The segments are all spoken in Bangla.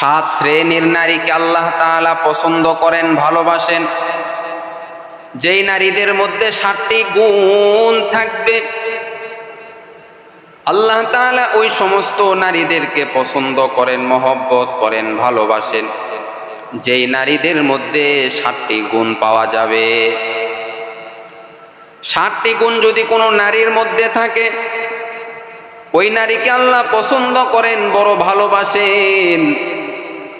সাত শ্রেণির নারীকে আল্লাহ তাআলা পছন্দ করেন, ভালোবাসেন। যেই নারীদের মধ্যে সাতটি গুণ থাকবে, আল্লাহ তাআলা ওই সমস্ত নারীদেরকে পছন্দ করেন, মহব্বত করেন, ভালোবাসেন। যেই নারীদের মধ্যে সাতটি গুণ পাওয়া যাবে। সাতটি গুণ যদি কোনো নারীর মধ্যে থাকে, ওই নারীকে আল্লাহ পছন্দ করেন, বড় ভালোবাসেন।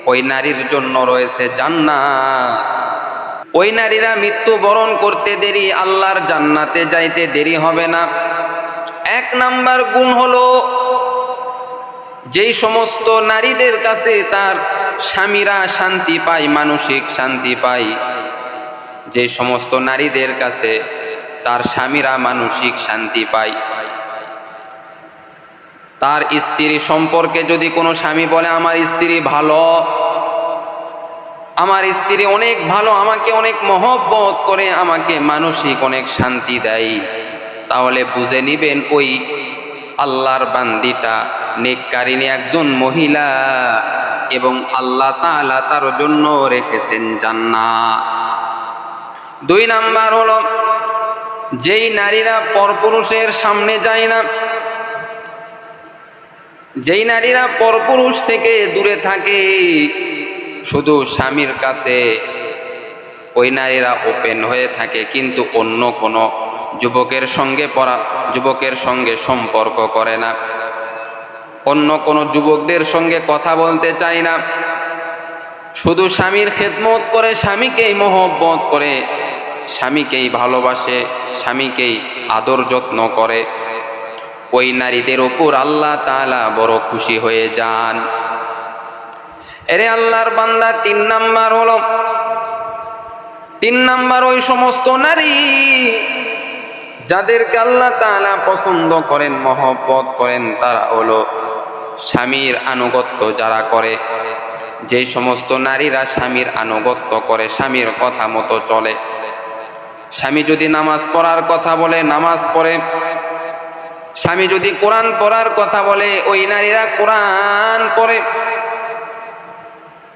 ওই নারীর জন্য রয়েছে জান্নাত। ওই নারীরা মৃত্যুবরণ করতে দেরি, আল্লাহর জান্নাতে যাইতে দেরি হবে না। এক নাম্বার গুণ হলো, যেই সমস্ত নারীদের কাছে তার স্বামীরা শান্তি পায়, মানসিক শান্তি পায়, যে সমস্ত নারীদের কাছে তার স্বামীরা মানসিক শান্তি পায়। তার স্ত্রী সম্পর্কে যদি কোনো স্বামী বলে, আমার স্ত্রী ভালো, আমার স্ত্রী অনেক ভালো, আমাকে অনেক মহব্বত করে, আমাকে মানসিক অনেক শান্তি দেয়, তাহলে বুঝে নিবেন ওই আল্লাহর বান্দিটা নেককারিনী একজন মহিলা এবং আল্লাহ তাআলা তার জন্য রেখেছেন জান্নাত। দুই নাম্বার হলো, যেই নারীরা পরপুরুষের সামনে যায় না যেই নারীরা পরপুরুষ থেকে দূরে থাকে, শুধু স্বামীর কাছে ওই নারীরা ওপেন হয়ে থাকে, কিন্তু অন্য কোনো যুবকের সঙ্গে পড়া যুবকের সঙ্গে সম্পর্ক করে না। অন্য কোনো যুবকদের সঙ্গে কথা বলতে চায় না। শুধু স্বামীর খেদমত করে, স্বামীকেই মহব্বত করে, স্বামীকেই ভালোবাসে, স্বামীকেই আদর যত্ন করে। ওই নারীদের ওপর আল্লাহ তালা বড় খুশি হয়ে যান। এরে আল্লাহর বান্দা, তিন নাম্বার হলো, তিন নাম্বার ওই সমস্ত নারী যাদেরকে আল্লাহ তাআলা পছন্দ করেন, মহব্বত করেন, তারা হলো স্বামীর আনুগত্য যারা করে। যেই সমস্ত নারীরা স্বামীর আনুগত্য করে, স্বামীর কথা মতো চলে। স্বামী যদি নামাজ পড়ার কথা বলে, নামাজ পড়ে স্বামী যদি কোরআন পড়ার কথা বলে, ওই নারীরা কোরআন পড়ে।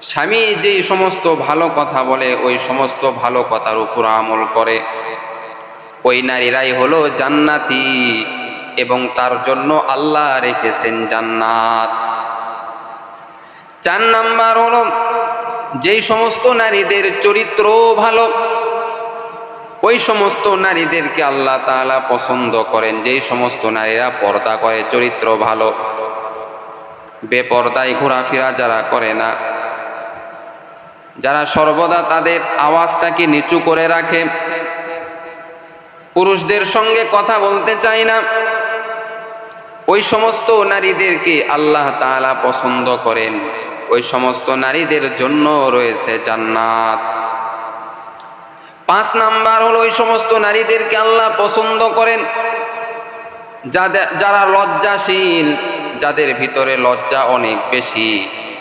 স্বামী যেই সমস্ত ভালো কথা বলে, ওই সমস্ত ভালো কথার উপর আমল করে। ওই নারীরাই হলো জান্নাতি এবং তার জন্য আল্লাহ রেখেছেন জান্নাত। চার নাম্বার হলো, যেই সমস্ত নারীদের চরিত্র ভালো ওই সমস্ত নারীদেরকে আল্লাহ তাআলা পছন্দ করেন, যেই সমস্ত নারীরা পর্দা করে, চরিত্র ভালো, বেপর্দায় ঘোরাফেরা যারা করে না, যারা সর্বদা তাদের আওয়াজটাকে নিচু করে রাখে, পুরুষদের সঙ্গে কথা বলতে চায় না, ওই সমস্ত নারীদেরকে আল্লাহ তাআলা পছন্দ করেন। ওই সমস্ত নারীদের জন্য রয়েছে জান্নাত। পাঁচ নাম্বার হলো ওই সমস্ত নারীদেরকে আল্লাহ পছন্দ করেন। যাদের যারা লজ্জাশীল, যাদের ভিতরে লজ্জা অনেক বেশি।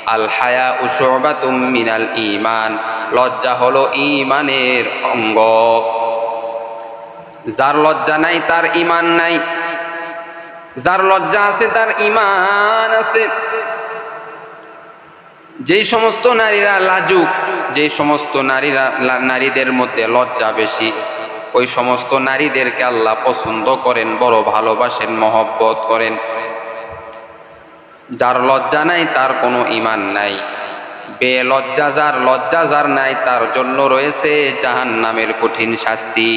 আল হায়া উসবাতুম মিনাল ইমান লজ্জা হলো ইমানের অঙ্গ। যার লজ্জা নাই, তার ইমান নাই। যার লজ্জা আছে, তার ইমান আছে। যেই সমস্ত নারীরা লাজুক, যেই সমস্ত নারীরা নারীদের মধ্যে লজ্জা বেশি, ওই সমস্ত নারীদেরকে আল্লাহ পছন্দ করেন, বড় ভালোবাসেন, মহব্বত করেন। যার লজ্জা নাই, তার কোনো ইমান নাই। বে লজ্জা যার লজ্জা যার নাই, তার জন্য রয়েছে জাহান নামের কঠিন শাস্তি।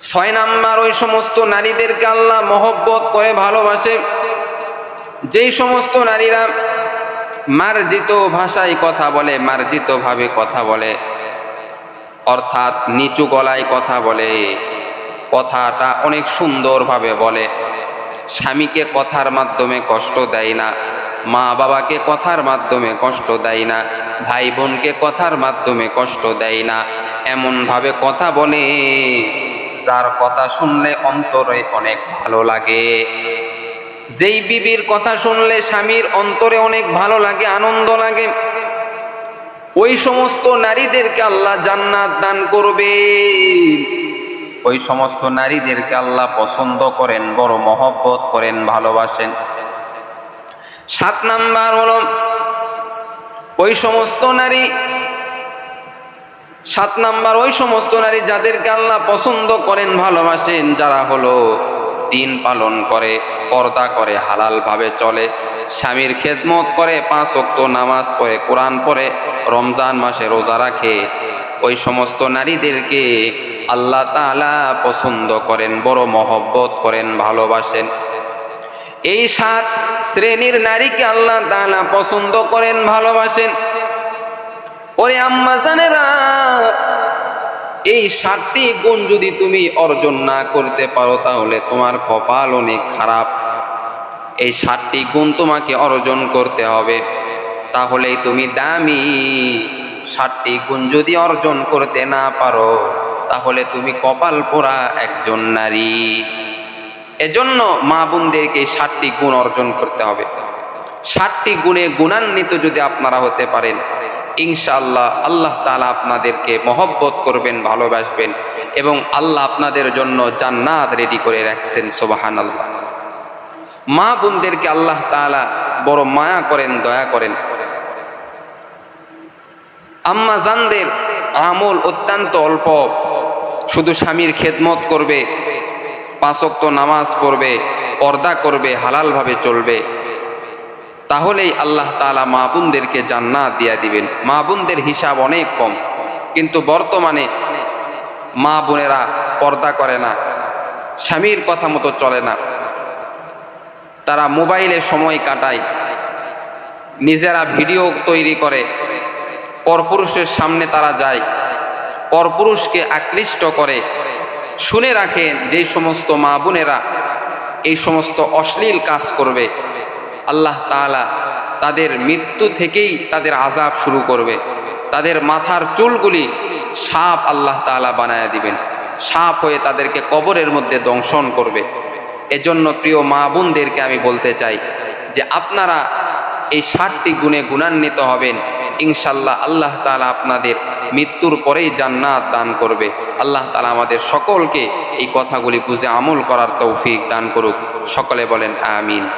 ছয় নাম্বার, ওই সমস্ত নারীদেরকে আল্লাহ মহব্বত করে ভালোবাসে। যেই সমস্ত নারীরা মার্জিত ভাষায় কথা বলে মার্জিত ভাবে কথা বলে, অর্থাৎ নিচু গলায় কথা বলে, কথাটা অনেক সুন্দরভাবে বলে, স্বামীকে কথার মাধ্যমে কষ্ট দেয় না, মা বাবাকে কথার মাধ্যমে কষ্ট দেয় না, ভাই বোনকে কথার মাধ্যমে কষ্ট দেয় না, এমনভাবে কথা বলে, যার কথা শুনলে অন্তরে অনেক ভালো লাগে। যেই বিবির কথা শুনলে স্বামীর অন্তরে অনেক ভালো লাগে, আনন্দ লাগে, ওই সমস্ত নারীদেরকে আল্লাহ জান্নাত দান করবে। ওই সমস্ত নারীদেরকে আল্লাহ পছন্দ করেন, বড় মহব্বত করেন, ভালোবাসেন। সাত নাম্বার হলো, ওই সমস্ত নারী, সাত নাম্বার, ওই সমস্ত নারী যাদেরকে আল্লাহ পছন্দ করেন, ভালোবাসেন, যারা হলো দিন পালন করে। পর্দা করে, হালালভাবে চলে। স্বামীর খেদমত করে, পাঁচ অক্ত নামাজ পড়ে, কোরআন পড়ে, রমজান মাসে রোজা রাখে। ওই সমস্ত নারীদেরকে আল্লাহ তাআলা পছন্দ করেন, বড় মহব্বত করেন, ভালোবাসেন। এই সাত শ্রেণির নারীকে আল্লাহ তাআলা পছন্দ করেন, ভালোবাসেন। ওরে আম্মা জানেরা এই সাতটি গুণ যদি তুমি অর্জন না করতে পারো, তাহলে তোমার কপাল অনেক খারাপ। এই সাতটি গুণ তোমাকে অর্জন করতে হবে। তাহলেই তুমি দামি। সাতটি গুণ যদি অর্জন করতে না পারো, তাহলে তুমি কপাল পোড়া একজন নারী। এজন্য মা বোনদেরকে সাতটি গুণ অর্জন করতে হবে। ষাটটি গুণে গুণান্বিত যদি আপনারা হতে পারেন ইনশাআল্লাহ আল্লাহ তাআলা আপনাদেরকে মহব্বত করবেন, ভালোবাসবেন এবং আল্লাহ আপনাদের জন্য জান্নাত রেডি করে রাখছেন সোবাহান আল্লাহ মা বোনদেরকে আল্লাহ তাআলা বড় মায়া করেন, দয়া করেন। আম্মা জানদের আমল অত্যন্ত অল্প। শুধু স্বামীর খেদমত করবে পাঁচক্ত নামাজ পড়বে, পর্দা করবে, হালালভাবে চলবে। তাহলেই আল্লাহ তাআলা মা বোনদেরকে জান্নাত দিয়া দিবেন। মা বোনদের হিসাব অনেক কম, কিন্তু বর্তমানে মা বোনেরা পর্দা করে না, স্বামীর কথা মতো চলে না। তারা মোবাইলে সময় কাটায়, নিজেরা ভিডিও তৈরি করে, পরপুরুষের সামনে তারা যায়, পরপুরুষকে আকৃষ্ট করে, শুনে রাখেন যেই সমস্ত মা বোনেরা এই সমস্ত অশ্লীল কাজ করবে। আল্লাহ তাআলা তাদের মৃত্যু থেকেই তাদের আজাব শুরু করবে। তাদের মাথার চুলগুলি সাপ আল্লাহ তাআলা বানায় দিবেন। সাপ হয়ে তাদেরকে কবরের মধ্যে দংশন করবে। এজন্য প্রিয় মা বোনদেরকে আমি বলতে চাই যে আপনারা এই ষাটটি গুণে গুণান্বিত হবেন। ইনশাল্লাহ আল্লাহ তাআলা আপনাদের মৃত্যুর পরেই জান্নাত দান করবে। আল্লাহ তালা আমাদের সকলকে এই কথাগুলি বুঝে আমল করার তৌফিক দান করুক। সকলে বলেন, আমিন।